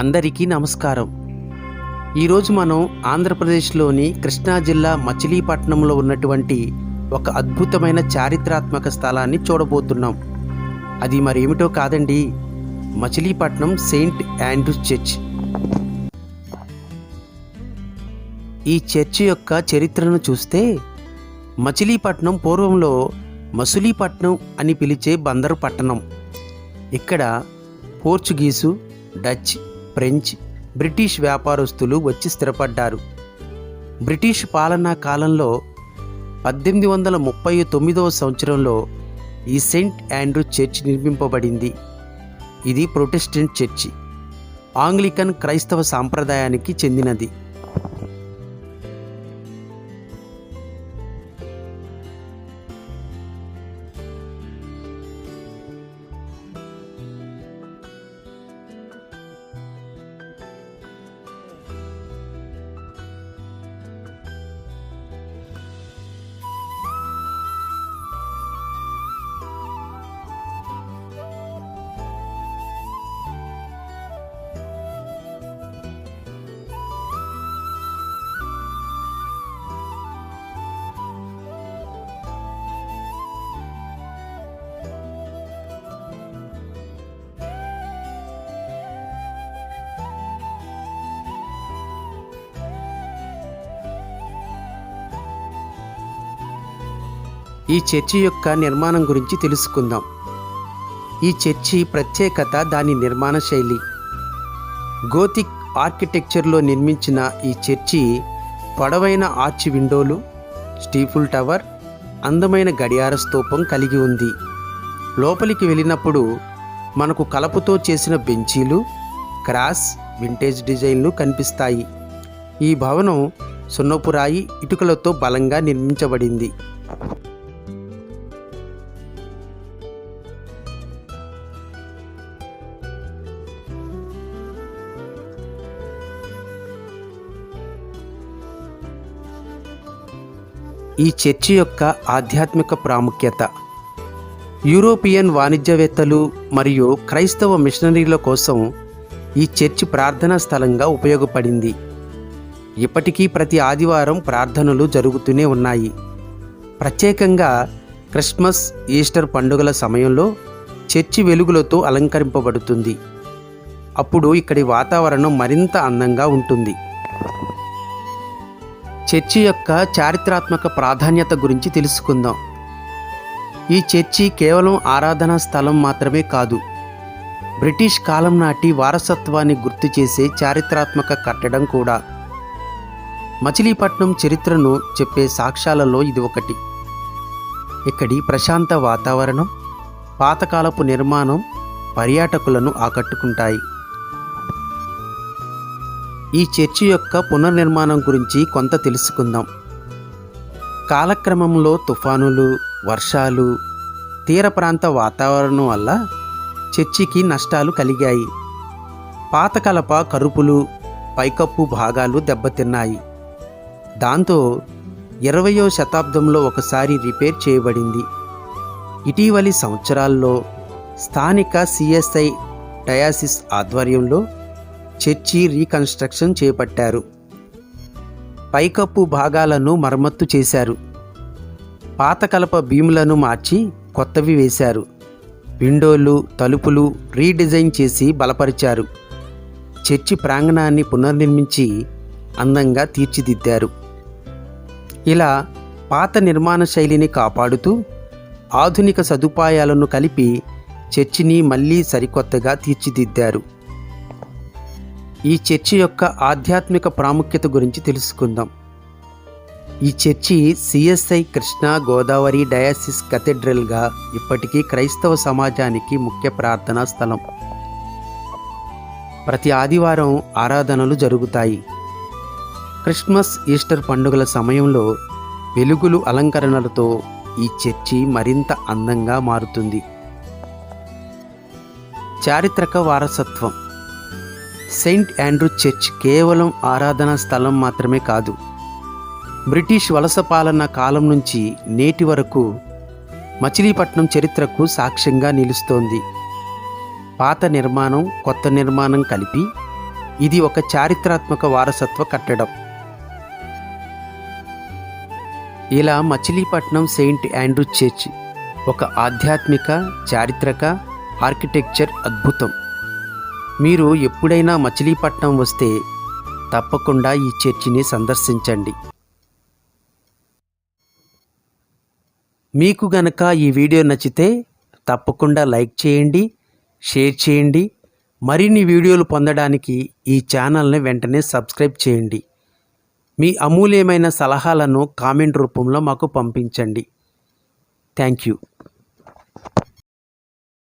అందరికీ నమస్కారం. ఈరోజు మనం ఆంధ్రప్రదేశ్లోని కృష్ణా జిల్లా మచిలీపట్నంలో ఉన్నటువంటి ఒక అద్భుతమైన చారిత్రాత్మక స్థలాన్ని చూడబోతున్నాం. అది మరేమిటో కాదండి మచిలీపట్నం సెయింట్ ఆండ్రూస్ చర్చ్. ఈ చర్చ్ యొక్క చరిత్రను చూస్తే మచిలీపట్నం పూర్వంలో మసులీపట్నం అని పిలిచే బందరు పట్టణం. ఇక్కడ పోర్చుగీసు డచ్ ఫ్రెంచ్ బ్రిటిష్ వ్యాపారస్తులు వచ్చి స్థిరపడ్డారు. బ్రిటిష్ పాలనా కాలంలో పద్దెనిమిది వందల ముప్పై తొమ్మిదవ సంవత్సరంలో ఈ సెయింట్ ఆండ్రూ చర్చ్ నిర్మింపబడింది. ఇది ప్రొటెస్టెంట్ చర్చి ఆంగ్లికన్ క్రైస్తవ సాంప్రదాయానికి చెందినది. ఈ చర్చి యొక్క నిర్మాణం గురించి తెలుసుకుందాం. ఈ చర్చి ప్రత్యేకత దాని నిర్మాణ శైలి. గోతిక్ ఆర్కిటెక్చర్లో నిర్మించిన ఈ చర్చి పొడవైన ఆర్చి విండోలు స్టీఫుల్ టవర్ అందమైన గడియార స్తూపం కలిగి ఉంది. లోపలికి వెళ్ళినప్పుడు మనకు కలపతో చేసిన బెంచీలు క్రాస్ వింటేజ్ డిజైన్లు కనిపిస్తాయి. ఈ భవనం సున్నపురాయి ఇటుకలతో బలంగా నిర్మించబడింది. ఈ చర్చి యొక్క ఆధ్యాత్మిక ప్రాముఖ్యత. యూరోపియన్ వాణిజ్యవేత్తలు మరియు క్రైస్తవ మిషనరీల కోసం ఈ చర్చి ప్రార్థనా స్థలంగా ఉపయోగపడింది. ఇప్పటికీ ప్రతి ఆదివారం ప్రార్థనలు జరుగుతూనే ఉన్నాయి. ప్రత్యేకంగా క్రిస్మస్ ఈస్టర్ పండుగల సమయంలో చర్చి వెలుగులతో అలంకరింపబడుతుంది. అప్పుడు ఇక్కడి వాతావరణం మరింత అందంగా ఉంటుంది. చర్చి యొక్క చారిత్రాత్మక ప్రాధాన్యత గురించి తెలుసుకుందాం. ఈ చర్చి కేవలం ఆరాధనా స్థలం మాత్రమే కాదు బ్రిటిష్ కాలం నాటి వారసత్వాన్ని గుర్తు చేసే చారిత్రాత్మక కట్టడం కూడా. మచిలీపట్నం చరిత్రను చెప్పే సాక్ష్యాలలో ఇది ఒకటి. ఇక్కడి ప్రశాంత వాతావరణం పాతకాలపు నిర్మాణం పర్యాటకులను ఆకట్టుకుంటాయి. ఈ చర్చి యొక్క పునర్నిర్మాణం గురించి కొంత తెలుసుకుందాం. కాలక్రమంలో తుఫానులు వర్షాలు తీర ప్రాంత వాతావరణం వల్ల చర్చికి నష్టాలు కలిగాయి. పాత కలప కరుపులు పైకప్పు భాగాలు దెబ్బతిన్నాయి. దాంతో ఇరవయో శతాబ్దంలో ఒకసారి రిపేర్ చేయబడింది. ఇటీవలి సంవత్సరాల్లో స్థానిక సిఎస్ఐ డయాసిస్ ఆధ్వర్యంలో చర్చి రీకన్స్ట్రక్షన్ చేపట్టారు. పైకప్పు భాగాలను మరమ్మత్తు చేశారు. పాత కలప భీములను మార్చి కొత్తవి వేశారు. విండోలు తలుపులు రీడిజైన్ చేసి బలపరిచారు. చర్చి ప్రాంగణాన్ని పునర్నిర్మించి అందంగా తీర్చిదిద్దారు. ఇలా పాత నిర్మాణ శైలిని కాపాడుతూ ఆధునిక సదుపాయాలను కలిపి చర్చిని మళ్ళీ సరికొత్తగా తీర్చిదిద్దారు. ఈ చర్చి యొక్క ఆధ్యాత్మిక ప్రాముఖ్యత గురించి తెలుసుకుందాం. ఈ church CSI Krishna Godavari diocese కథెడ్రల్గా ఇప్పటికీ క్రైస్తవ సమాజానికి ముఖ్య ప్రార్థనా స్థలం. ప్రతి ఆదివారం ఆరాధనలు జరుగుతాయి. క్రిస్మస్ ఈస్టర్ పండుగల సమయంలో వెలుగులు అలంకరణలతో ఈ చర్చి మరింత అందంగా మారుతుంది. చారిత్రక వారసత్వం. సెయింట్ ఆండ్రూ చర్చ్ కేవలం ఆరాధనా స్థలం మాత్రమే కాదు. బ్రిటిష్ వలస పాలన కాలం నుంచి నేటి వరకు మచిలీపట్నం చరిత్రకు సాక్ష్యంగా నిలుస్తోంది. పాత నిర్మాణం కొత్త నిర్మాణం కలిపి ఇది ఒక చారిత్రాత్మక వారసత్వ కట్టడం. ఇలా మచిలీపట్నం సెయింట్ ఆండ్రూ చర్చ్ ఒక ఆధ్యాత్మిక చారిత్రక ఆర్కిటెక్చర్ అద్భుతం. మీరు ఎప్పుడైనా మచిలీపట్నం వస్తే తప్పకుండా ఈ చర్చిని సందర్శించండి. మీకు గనక ఈ వీడియో నచ్చితే తప్పకుండా లైక్ చేయండి షేర్ చేయండి మరిన్ని వీడియోలు పొందడానికి ఈ ఛానల్ని వెంటనే సబ్స్క్రైబ్ చేయండి. మీ అమూల్యమైన సలహాలను కామెంట్ రూపంలో మాకు పంపించండి. Thank you.